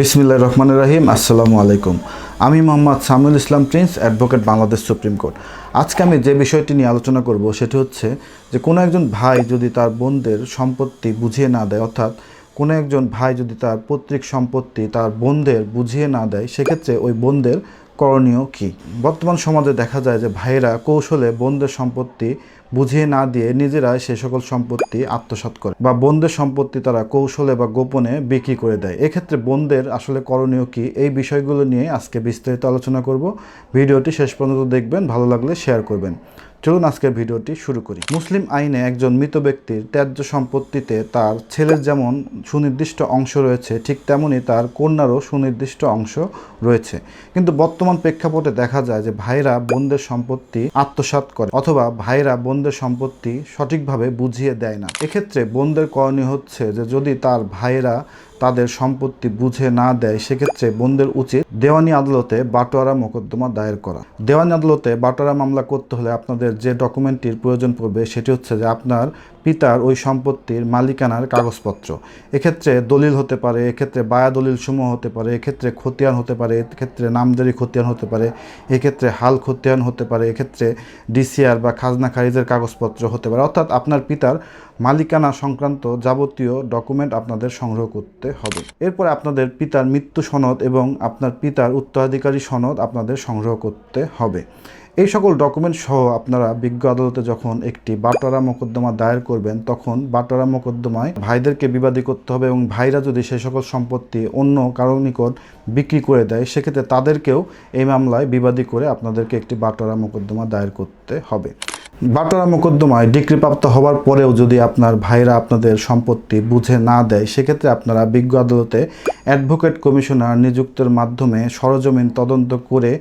বিসমিল্লাহ রহমান রাহিম, আসসালামু আলাইকুম। আমি Mohammad Samul Islam, Prince advocate Bangladesh supreme court. আজকে আমি যে বিষয়টি নিয়ে আলোচনা করব, সেটি হচ্ছে যে কোনো একজন ভাই যদি তার বোনদের সম্পত্তি বুঝিয়ে না দেয়, অর্থাৎ কোনো একজন ভাই যদি তার পৈতৃক সম্পত্তি তার বোনদের বুঝিয়ে না দেয়, সেক্ষেত্রে ওই বোনদের করণীয় কি? বর্তমান সমাজে দেখা যায় যে ভাইয়েরা কৌশলে বন্ধের সম্পত্তি বুঝিয়ে না দিয়ে নিজেরাই সে সকল সম্পত্তি আত্মসাত করে বা বন্ধের সম্পত্তি তারা কৌশলে বা গোপনে বিক্রি করে দেয়। এক্ষেত্রে বন্ধের আসলে করণীয় কি? এই বিষয়গুলো নিয়ে আজকে বিস্তারিত আলোচনা করব। ভিডিওটি শেষ পর্যন্ত দেখবেন, ভালো লাগলে শেয়ার করবেন। চলুন আজকের ভিডিওটি শুরু করি। মুসলিম আইনে একজন মৃত ব্যক্তির ত্যায্য সম্পত্তিতে তার ছেলের যেমন সুনির্দিষ্ট অংশ রয়েছে, ঠিক তেমনই তার কন্যারও সুনির্দিষ্ট অংশ রয়েছে। কিন্তু বর্তমান প্রেক্ষাপটে দেখা যায় যে ভাইরা বোনদের সম্পত্তি আত্মসাৎ করে অথবা ভাইরা বোনদের সম্পত্তি সঠিকভাবে বুঝিয়ে দেয় না। এক্ষেত্রে বোনদের করণীয় হচ্ছে যে যদি তার ভাইরা তাদের সম্পত্তি বুঝে না দেয়, সেক্ষেত্রে বোনদের উচিত দেওয়ানি আদালতে বাটোয়ারা মোকদ্দমা দায়ের করা। দেওয়ানি আদালতে বাটোয়ারা মামলা করতে হলে আপনাদের যে ডকুমেন্টটির প্রয়োজন পড়বে, সেটি হচ্ছে যে আপনার পিতার ওই সম্পত্তির মালিকানার কাগজপত্র। এক্ষেত্রে দলিল হতে পারে, এক্ষেত্রে বায়া দলিল সমূহ হতে পারে, এক্ষেত্রে খতিয়ান হতে পারে, এক্ষেত্রে নামদারি খতিয়ান হতে পারে, এক্ষেত্রে হাল খতিয়ান হতে পারে, এক্ষেত্রে ডিসিআর বা খাজনা খারিজের কাগজপত্র হতে পারে। অর্থাৎ আপনার পিতার মালিকানা সংক্রান্ত যাবতীয় ডকুমেন্ট আপনাদের সংগ্রহ করতে হবে। এরপর আপনাদের পিতার মৃত্যু সনদ এবং আপনার পিতার উত্তরাধিকারী সনদ আপনাদের সংগ্রহ করতে হবে। এই সকল ডকুমেন্ট সহ আপনারা বিজ্ঞ আদালতে যখন একটি বাটোয়ারা মোকদ্দমা দায়ের করবেন, তখন বাটোয়ারা মোকদ্দমায় ভাইদেরকে বিবাদী করতে হবে এবং ভাইরা যদি সে সকল সম্পত্তি অন্য কারও নিকট বিক্রি করে দেয়, সেক্ষেত্রে তাদেরকেও এই মামলায় বিবাদী করে আপনাদেরকে একটি বাটোয়ারা মোকদ্দমা দায়ের করতে হবে। বাটোয়ারা মোকদ্দমায় ডিগ্রিপ্রাপ্ত হওয়ার পরেও যদি আপনার ভাইরা আপনাদের সম্পত্তি বুঝে না দেয়, সেক্ষেত্রে আপনারা বিজ্ঞ আদালতে অ্যাডভোকেট কমিশনার নিযুক্তের মাধ্যমে সরজমিন তদন্ত করে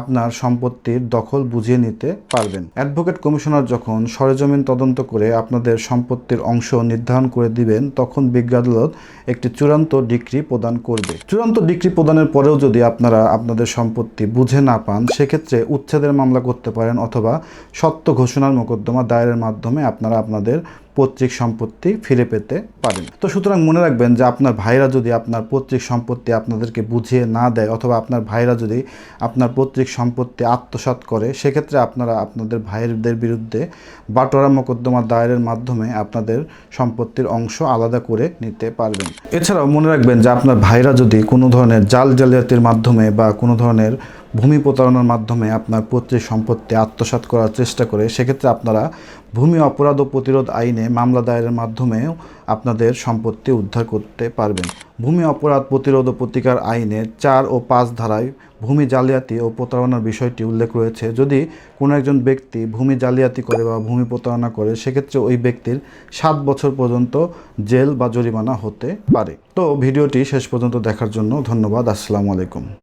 আপনার সম্পত্তির দখল বুঝিয়ে নিতে পারবেন। অ্যাডভোকেট কমিশনার যখন সরেজমিন তদন্ত করে আপনাদের সম্পত্তির অংশ নির্ধারণ করে দিবেন, তখন বিজ্ঞ আদালত একটি চূড়ান্ত ডিক্রি প্রদান করবে। চূড়ান্ত ডিক্রি প্রদানের পরেও যদি আপনারা আপনাদের সম্পত্তি বুঝে না পান, সেক্ষেত্রে উচ্ছেদের মামলা করতে পারেন অথবা সত্য ঘোষণার মোকদ্দমা দায়েরের মাধ্যমে আপনারা আপনাদের পৈতৃক সম্পত্তি ফিরে পেতে পারেন। তো সুতরাং মনে রাখবেন যে আপনার ভাইরা যদি আপনার পৈতৃক সম্পত্তি আপনাদেরকে বুঝিয়ে না দেয় অথবা আপনার ভাইরা যদি আপনার পৈতৃক সম্পত্তি আত্মসাৎ করে, সেক্ষেত্রে আপনারা আপনাদের ভাইয়েরদের বিরুদ্ধে বাটোয়ারা মোকদ্দমা দায়েরের মাধ্যমে আপনাদের সম্পত্তির অংশ আলাদা করে নিতে পারবেন। এছাড়াও মনে রাখবেন যে আপনার ভাইরা যদি কোনো ধরনের জাল জালিয়াতির মাধ্যমে বা কোনো ধরনের ভূমি প্রতারণার মাধ্যমে আপনার পৈতৃক সম্পত্তি আত্মসাৎ করার চেষ্টা করে, সেক্ষেত্রে আপনারা ভূমি অপরাধ ও প্রতিরোধ আইনে মামলা দায়েরের মাধ্যমেও আপনাদের সম্পত্তি উদ্ধার করতে পারবেন। ভূমি অপরাধ প্রতিরোধ ও প্রতিকার আইনে চার ও পাঁচ ধারায় ভূমি জালিয়াতি ও প্রতারণার বিষয়টি উল্লেখ রয়েছে। যদি কোনো একজন ব্যক্তি ভূমি জালিয়াতি করে বা ভূমি প্রতারণা করে, সেক্ষেত্রে ওই ব্যক্তির সাত বছর পর্যন্ত জেল বা জরিমানা হতে পারে। তো ভিডিওটি শেষ পর্যন্ত দেখার জন্য ধন্যবাদ। আসসালামু আলাইকুম।